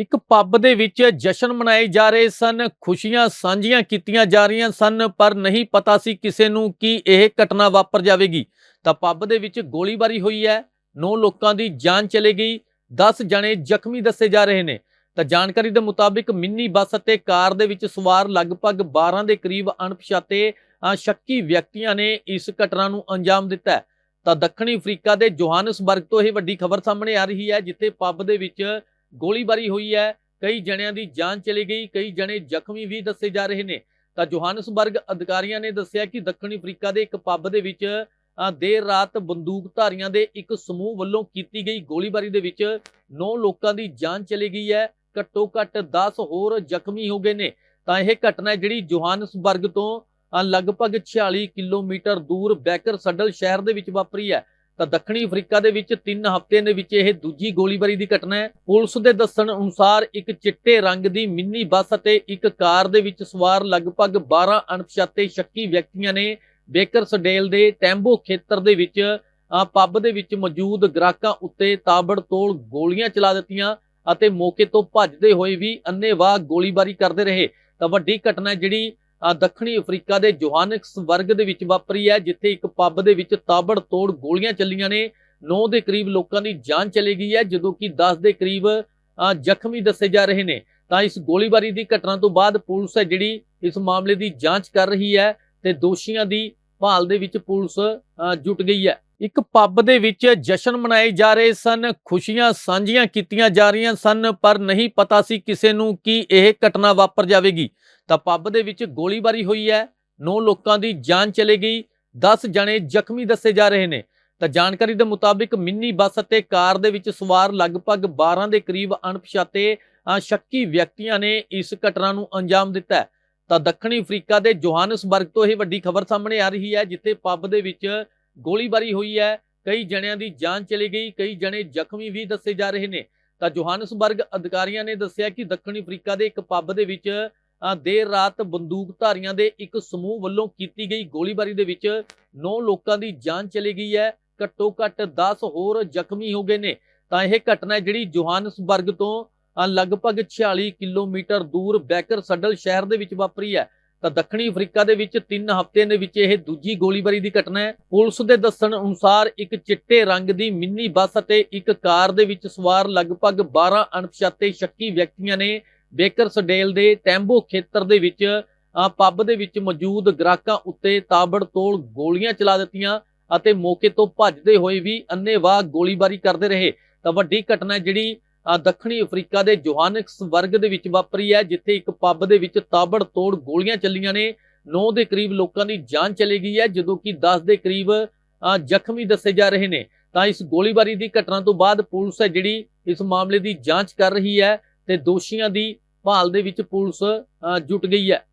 ਇੱਕ ਪੱਬ ਦੇ ਵਿੱਚ ਜਸ਼ਨ ਮਨਾਏ ਜਾ ਰਹੇ ਸਨ ਖੁਸ਼ੀਆਂ ਸਾਂਝੀਆਂ ਕੀਤੀਆਂ ਜਾ ਰਹੀਆਂ ਸਨ ਪਰ ਨਹੀਂ ਪਤਾ ਸੀ ਕਿਸੇ ਨੂੰ ਕਿ ਇਹ ਘਟਨਾ ਵਾਪਰ ਜਾਵੇਗੀ ਤਾਂ ਪੱਬ ਦੇ ਵਿੱਚ ਗੋਲੀਬਾਰੀ ਹੋਈ ਹੈ 9 ਲੋਕਾਂ ਦੀ ਜਾਨ ਚਲੇ ਗਈ 10 ਜਣੇ ਜ਼ਖਮੀ ਦੱਸੇ ਜਾ ਰਹੇ ਨੇ ਤਾਂ ਜਾਣਕਾਰੀ ਦੇ ਮੁਤਾਬਿਕ ਮਿੰਨੀ ਬੱਸ ਅਤੇ ਕਾਰ ਦੇ ਵਿੱਚ ਸਵਾਰ ਲਗਭਗ 12 ਦੇ ਕਰੀਬ ਅਣਪਛਾਤੇ ਅ, ਸ਼ੱਕੀ ਵਿਅਕਤੀਆਂ ਨੇ ਇਸ ਘਟਨਾ ਨੂੰ ਅੰਜਾਮ ਦਿੱਤਾ ਹੈ। ਤਾਂ ਦੱਖਣੀ ਅਫਰੀਕਾ ਦੇ ਜੋਹਾਨਸਬਰਗ ਤੋਂ ਇਹ ਵੱਡੀ ਖਬਰ ਸਾਹਮਣੇ ਆ ਰਹੀ ਹੈ ਜਿੱਥੇ ਪੱਬ ਦੇ ਵਿੱਚ ਗੋਲੀਬਾਰੀ ਹੋਈ ਹੈ, ਕਈ ਜਣਿਆਂ ਦੀ ਜਾਨ ਚਲੀ ਗਈ, ਕਈ ਜਣੇ ਜ਼ਖਮੀ ਵੀ ਦੱਸੇ ਜਾ ਰਹੇ ਨੇ। ਤਾਂ ਜੋਹਾਨਸਬਰਗ ਅਧਿਕਾਰੀਆਂ ਨੇ ਦੱਸਿਆ ਕਿ ਦੱਖਣੀ ਅਫਰੀਕਾ ਦੇ ਇੱਕ ਪੱਬ ਦੇ ਵਿੱਚ ਦੇਰ ਰਾਤ ਬੰਦੂਕਧਾਰੀਆਂ ਦੇ ਇੱਕ ਸਮੂਹ ਵੱਲੋਂ ਕੀਤੀ ਗਈ ਗੋਲੀਬਾਰੀ ਦੇ ਵਿੱਚ 9 ਲੋਕਾਂ ਦੀ ਜਾਨ ਚਲੀ ਗਈ ਹੈ। ਘੱਟੋ ਘੱਟ 10 ਹੋਰ ਜ਼ਖਮੀ ਹੋ ਗਏ ਨੇ। ਤਾਂ ਇਹ ਘਟਨਾ ਜਿਹੜੀ ਜੋਹਾਨਸਬਰਗ ਤੋਂ ਲਗਭਗ 46 ਕਿਲੋਮੀਟਰ ਦੂਰ ਬੈਕਰ ਸੱਡਲ ਸ਼ਹਿਰ ਦੇ ਵਿੱਚ ਵਾਪਰੀ ਹੈ। ਤਾਂ ਦੱਖਣੀ ਅਫਰੀਕਾ ਦੇ ਵਿੱਚ 3 ਹਫ਼ਤਿਆਂ ਦੇ ਵਿੱਚ ਇਹ ਦੂਜੀ ਗੋਲੀਬਾਰੀ ਦੀ ਘਟਨਾ ਹੈ। ਪੁਲਿਸ ਦੇ ਦੱਸਣ ਅਨੁਸਾਰ ਇੱਕ ਚਿੱਟੇ ਰੰਗ ਦੀ ਮਿੰਨੀ ਬੱਸ ਅਤੇ ਇੱਕ ਕਾਰ ਦੇ ਵਿੱਚ ਸਵਾਰ ਲਗਭਗ 12 ਅਣਪਛਾਤੇ ਸ਼ੱਕੀ ਵਿਅਕਤੀਆਂ ਨੇ ਬੇਕਰਸਡੇਲ ਦੇ ਟੈਂਬੋ ਖੇਤਰ ਦੇ ਵਿੱਚ ਪੱਬ ਦੇ ਵਿੱਚ ਮੌਜੂਦ ਗ੍ਰਾਹਕਾਂ ਉੱਤੇ ਤਾਬੜਤੋੜ ਗੋਲੀਆਂ ਚਲਾ ਦਿੱਤੀਆਂ ਅਤੇ ਮੌਕੇ ਤੋਂ ਭੱਜਦੇ ਹੋਏ ਵੀ ਅੰਨੇਵਾਹ ਗੋਲੀਬਾਰੀ ਕਰਦੇ ਰਹੇ। ਤਾਂ ਵੱਡੀ ਘਟਨਾ ਜਿਹੜੀ ਦੱਖਣੀ ਅਫਰੀਕਾ ਦੇ ਜੋਹਾਨਸਬਰਗ ਦੇ ਵਿੱਚ ਵਾਪਰੀ ਹੈ ਜਿੱਥੇ ਇੱਕ ਪੱਬ ਦੇ ਵਿੱਚ ਤਾਬੜ ਤੋੜ ਗੋਲੀਆਂ ਚੱਲੀਆਂ ਨੇ। 9 ਦੇ ਕਰੀਬ ਲੋਕਾਂ ਦੀ ਜਾਨ ਚਲੀ ਗਈ ਹੈ ਜਦੋਂ ਕਿ 10 ਦੇ ਕਰੀਬ ਜ਼ਖਮੀ ਦੱਸੇ ਜਾ ਰਹੇ ਨੇ। ਤਾਂ ਇਸ ਗੋਲੀਬਾਰੀ ਦੀ ਘਟਨਾ ਤੋਂ ਬਾਅਦ ਪੁਲਿਸ ਹੈ ਜਿਹੜੀ ਇਸ ਮਾਮਲੇ ਦੀ ਜਾਂਚ ਕਰ ਰਹੀ ਹੈ ਤੇ ਦੋਸ਼ੀਆਂ ਦੀ ਭਾਲ ਦੇ ਵਿੱਚ ਪੁਲਿਸ ਅ, ਜੁਟ ਗਈ ਹੈ। ਇੱਕ ਪੱਬ ਦੇ ਵਿੱਚ ਜਸ਼ਨ ਮਨਾਏ ਜਾ ਰਹੇ ਸਨ ਖੁਸ਼ੀਆਂ ਸਾਂਝੀਆਂ ਕੀਤੀਆਂ ਜਾ ਰਹੀਆਂ ਸਨ ਪਰ ਨਹੀਂ ਪਤਾ ਸੀ ਕਿਸੇ ਨੂੰ ਕਿ ਇਹ ਘਟਨਾ ਵਾਪਰ ਜਾਵੇਗੀ। ਤਾਂ ਪੱਬ ਦੇ ਵਿੱਚ ਗੋਲੀਬਾਰੀ ਹੋਈ ਹੈ 9 ਲੋਕਾਂ ਦੀ ਜਾਨ ਚਲੇ ਗਈ 10 ਜਣੇ ਜ਼ਖਮੀ ਦੱਸੇ ਜਾ ਰਹੇ ਨੇ। ਤਾਂ ਜਾਣਕਾਰੀ ਦੇ ਮੁਤਾਬਿਕ ਮਿੰਨੀ ਬੱਸ ਅਤੇ ਕਾਰ ਦੇ ਵਿੱਚ ਸਵਾਰ ਲਗਭਗ 12 ਦੇ ਕਰੀਬ ਅਣਪਛਾਤੇ ਅ, ਸ਼ੱਕੀ ਵਿਅਕਤੀਆਂ ਨੇ ਇਸ ਘਟਨਾ ਨੂੰ ਅੰਜਾਮ ਦਿੱਤਾ ਤਾਂ ਦੱਖਣੀ ਅਫਰੀਕਾ ਦੇ ਜੋਹਾਨਸਬਰਗ ਤੋਂ ਇਹ ਵੱਡੀ ਖਬਰ ਸਾਹਮਣੇ ਆ ਰਹੀ ਹੈ ਜਿੱਥੇ ਪੱਬ ਦੇ ਵਿੱਚ ਗੋਲੀਬਾਰੀ ਹੋਈ ਹੈ, ਕਈ ਜਣਿਆਂ ਦੀ ਜਾਨ ਚਲੀ ਗਈ, ਕਈ ਜਣੇ ਜ਼ਖਮੀ ਵੀ ਦੱਸੇ ਜਾ ਰਹੇ ਨੇ। ਤਾਂ ਜੋਹਾਨਸਬਰਗ ਅਧਿਕਾਰੀਆਂ ਨੇ ਦੱਸਿਆ ਕਿ ਦੱਖਣੀ ਅਫਰੀਕਾ ਦੇ ਇੱਕ ਪੱਬ ਦੇ ਵਿੱਚ ਦੇਰ ਰਾਤ ਬੰਦੂਕਧਾਰੀਆਂ ਦੇ ਇੱਕ ਸਮੂਹ ਵੱਲੋਂ ਕੀਤੀ ਗਈ ਗੋਲੀਬਾਰੀ ਦੇ ਵਿੱਚ 9 ਲੋਕਾਂ ਦੀ ਜਾਨ ਚਲੀ ਗਈ ਹੈ, ਘੱਟੋ ਘੱਟ 10 ਹੋਰ ਜ਼ਖਮੀ ਹੋ ਗਏ ਨੇ। ਤਾਂ ਇਹ ਘਟਨਾ ਜਿਹੜੀ ਜੋਹਾਨਸਬਰਗ ਤੋਂ ਲਗਭਗ 46 ਕਿਲੋਮੀਟਰ ਦੂਰ ਬੈਕਰ ਸੱਡਲ ਸ਼ਹਿਰ ਦੇ ਵਿੱਚ ਵਾਪਰੀ ਹੈ। ਤਾਂ ਦੱਖਣੀ ਅਫਰੀਕਾ ਦੇ ਵਿੱਚ 3 ਹਫ਼ਤਿਆਂ ਦੇ ਵਿੱਚ ਇਹ ਦੂਜੀ ਗੋਲੀਬਾਰੀ ਦੀ ਘਟਨਾ ਹੈ। ਪੁਲਿਸ ਦੇ ਦੱਸਣ ਅਨੁਸਾਰ ਇੱਕ ਚਿੱਟੇ ਰੰਗ ਦੀ ਮਿੰਨੀ ਬੱਸ ਅਤੇ ਇੱਕ ਕਾਰ ਦੇ ਵਿੱਚ ਸਵਾਰ ਲਗਭਗ 12 ਅਣਪਛਾਤੇ ਸ਼ੱਕੀ ਵਿਅਕਤੀਆਂ ਨੇ ਬੇਕਰਸਡੇਲ ਦੇ ਟੈਂਬੋ ਖੇਤਰ ਦੇ ਵਿੱਚ ਪੱਬ ਦੇ ਵਿੱਚ ਮੌਜੂਦ ਗ੍ਰਾਹਕਾਂ ਉੱਤੇ ਤਾਬੜਤੋੜ ਗੋਲੀਆਂ ਚਲਾ ਦਿੱਤੀਆਂ ਅਤੇ ਮੌਕੇ ਤੋਂ ਭੱਜਦੇ ਹੋਏ ਵੀ ਅੰਨੇਵਾਹ ਗੋਲੀਬਾਰੀ ਕਰਦੇ ਰਹੇ। ਤਾਂ ਵੱਡੀ ਘਟਨਾ ਜਿਹੜੀ ਦੱਖਣੀ ਅਫਰੀਕਾ ਦੇ ਜੋਹਾਨਸਬਰਗ ਦੇ ਵਿੱਚ ਵਾਪਰੀ ਹੈ ਜਿੱਥੇ ਇੱਕ ਪੱਬ ਦੇ ਵਿੱਚ ਤਾਬੜ ਤੋੜ ਗੋਲੀਆਂ ਚੱਲੀਆਂ ਨੇ। 9 ਦੇ ਕਰੀਬ ਲੋਕਾਂ ਦੀ ਜਾਨ ਚਲੀ ਗਈ ਹੈ ਜਦੋਂ ਕਿ 10 ਦੇ ਕਰੀਬ ਜ਼ਖਮੀ ਦੱਸੇ ਜਾ ਰਹੇ ਨੇ। ਤਾਂ ਇਸ ਗੋਲੀਬਾਰੀ ਦੀ ਘਟਨਾ ਤੋਂ ਬਾਅਦ ਪੁਲਿਸ ਹੈ ਜਿਹੜੀ ਇਸ ਮਾਮਲੇ ਦੀ ਜਾਂਚ ਕਰ ਰਹੀ ਹੈ ਤੇ ਦੋਸ਼ੀਆਂ ਦੀ ਭਾਲ ਦੇ ਵਿੱਚ ਪੁਲਿਸ ਅ, ਜੁਟ ਗਈ ਹੈ।